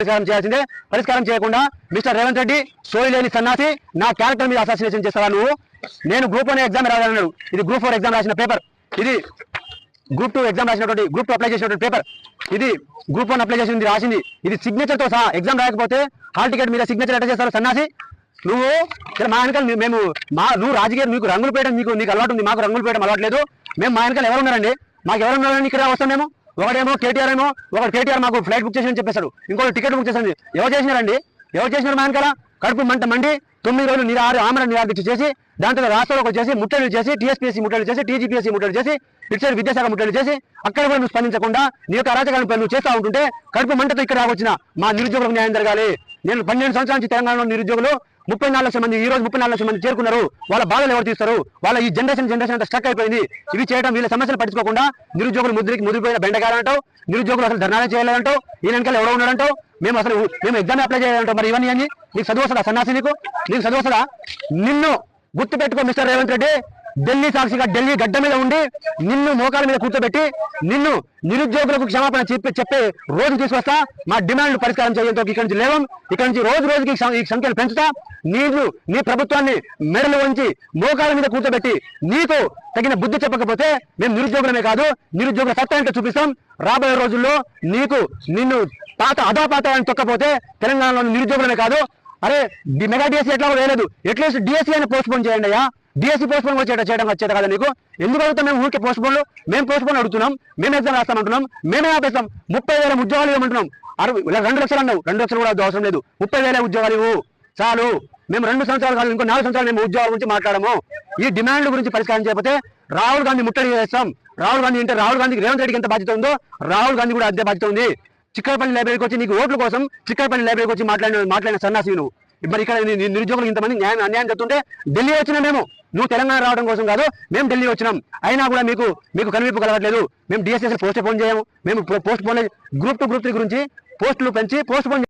పరిష్కారం చేయాల్సిందే. పరిష్కారం చేయకుండా మిస్టర్ రేవంత్ రెడ్డి సోయి లేని సన్నాసి నా క్యారెక్టర్ మీద అసాసినేషన్ చేస్తావా నువ్వు? నేను గ్రూప్ వన్ ఎగ్జామ్ రాయాలన్నాడు ఇది గ్రూప్ ఫోర్ ఎగ్జామ్ రాసిన పేపర్ ఇది గ్రూప్ టూ ఎగ్జామ్ రాసినటువంటి గ్రూప్ టూ అప్లై చేసినటువంటి పేపర్ ఇది గ్రూప్ వన్ అప్లై చేసింది రాసింది. ఇది సిగ్నేచర్తో సహా ఎగ్జామ్ రాయకపోతే హాల్ టికెట్ మీద సిగ్నేచర్ ఎట్లా చేస్తారు సన్నాసి? నువ్వు ఇక్కడ మా వెనకాల మేము మా నువ్వు రాజకీయ మీకు రంగులు పేయడం మీకు నీకు అలవాటు ఉంది. మాకు రంగులు పేయడం అలవాటు లేదు. మేము మా వెనకాల ఎవరు ఉన్నారండి మాకు ఎవరు ఉన్నారని ఇక్కడ వస్తాం మేము? ఒకడేమో కేటీఆర్ ఏమో ఒకటి కేటీఆర్ మాకు ఫ్లైట్ బుక్ చేసి చెప్పేశాడు. ఇంకోటి టికెట్ బుక్ చేసింది ఎవరు చేసినారండి? ఎవరు చేసినారు మా వెనకాల? కడుపు మంట మండి తొమ్మిది రోజులు నిరాహార ఆమరణ నిరాదీక్ష చేసి దాంట్లో రాష్ట్రాలకు వచ్చేసి ముట్టడి చేసి టీఎస్పీఎస్సీ ముట్టడి చేసి టీజీపీఎస్సీ ముట్టడి చేసి ఇటు సైడ్ విద్యాశాఖ ముట్టడి చేసి అక్కడ కూడా నువ్వు స్పందించకుండా నీ యొక్క అరాచకాలను నువ్వు చేస్తూ ఉంటుంటే కడుపు మంటతో ఇక్కడ రాకొచ్చిన మా నిరుద్యోగులకు న్యాయం జరగాలి. నేను పన్నెండు సంవత్సరాల నుంచి తెలంగాణలో నిరుద్యోగులు. ముప్పై నాలుగు లక్షల మంది ఈ రోజు ముప్పై నాలుగు లక్షల మంది చేరుకున్నారు. వాళ్ళ బాధలు ఎవరు తీస్తారు? వాళ్ళ ఈ జనరేషన్ జనరేషన్ అంతా స్టక్ అయిపోయింది. ఇవి చేయడం వీళ్ళ సమస్యలు పట్టించుకోకుండా నిరుద్యోగులు ముద్రికి ముదిరిపోయిన బెండగారంటావు నిరుద్యోగులు అసలు ధర్నాలే చేయాలంటావు ఈ వెనకాల ఎవడో ఉన్నాడంటో మేము అసలు మేము ఎగ్జామ్ అప్లై చేయాలంటో మరి ఇవన్నీ అని నీకు చదువు వస్తుందా సన్నాసి నీకు? నీకు చదువు వస్తుందా? నిన్ను గుర్తు పెట్టుకో మిస్టర్ రేవంత్ రెడ్డి. ఢిల్లీ సాక్షిగా ఢిల్లీ గడ్డ మీద ఉండి నిన్ను మోకాల మీద కూర్చోబెట్టి నిన్ను నిరుద్యోగులకు క్షమాపణ చెప్పి చెప్పే రోజు తీసుకొస్తా. మా డిమాండ్ పరిష్కారం చేయడంతో ఇక్కడి నుంచి లేవం. ఇక్కడి నుంచి రోజు రోజుకి ఈ సంఖ్యలు పెంచుతా. నీళ్ళు నీ ప్రభుత్వాన్ని మెడలు వంచి మోకాల మీద కూర్చోబెట్టి నీకు తగిన బుద్ధి చెప్పకపోతే మేము నిరుద్యోగులమే కాదు నిరుద్యోగుల సత్తా ఏంటో చూపిస్తాం. రాబోయే రోజుల్లో నీకు నిన్ను పాత అదాపాతాన్ని తొక్కపోతే తెలంగాణలో నిరుద్యోగులమే కాదు. అరే మెగా డిఎస్సీ ఎట్లా వేయలేదు. ఎట్లీస్ట్ డిఎస్సీ అని పోస్ట్ పోన్ చేయండి అయ్యా. డిఎస్సీ పోస్ట్ పోన్ వచ్చేట చేయడం వచ్చేది కదా నీకు. ఎందుకు అడుగుతాం? మేము ఊరికే పోస్ట్ పోన్లు మేము పోస్ట్ పోన్ అడుగుతున్నాం మేము ఎగ్జామ్ రాస్తామంటున్నాం మేమే ఆపేస్తాం. ముప్పై వేల ఉద్యోగాలు ఇవ్వమంటున్నాం. అరవై ఇలా రెండు లక్షలు అన్నావు. రెండు లక్షలు కూడా అవసరం లేదు. ముప్పై వేల ఉద్యోగాలు ఇవ్వు. చాలు. మేము రెండు సంవత్సరాలు కాదు ఇంకో నాలుగు సంవత్సరాలు మేము ఉద్యోగాల గురించి మాట్లాడము. ఈ డిమాండ్ గురించి పరిష్కారం చేయకపోతే రాహుల్ గాంధీ ముట్టడి చేస్తాం. రాహుల్ గాంధీ అంటే రాహుల్ గాంధీకి రేవంత్ రెడ్డికి ఎంత బాధ్యత ఉందో రాహుల్ గాంధీ కూడా అంతే బాధ్యత ఉంది. చిక్కడపల్లి లైబ్రరీకి వచ్చి నీకు ఓట్ల కోసం చిక్కడపల్లి లైబ్రరీకి వచ్చి మాట్లాడిన మాట్లాడిన సన్నాసి నువ్వు. మరి ఇక్కడ నిరుద్యోగులు ఇంతమంది న్యాయం అన్యాయం చెప్తుంటే ఢిల్లీ వచ్చినా మేము. నువ్వు తెలంగాణ రావడం కోసం కాదు మేము ఢిల్లీ వచ్చినాం. అయినా కూడా మీకు మీకు కనువిప్పు కలగట్లేదు. మేము డిఎస్ఎస్ పోస్ట్ పోన్ చేయము. మేము postpone group two group three గురించి పోస్టులు పెంచి పోస్ట్ పోన్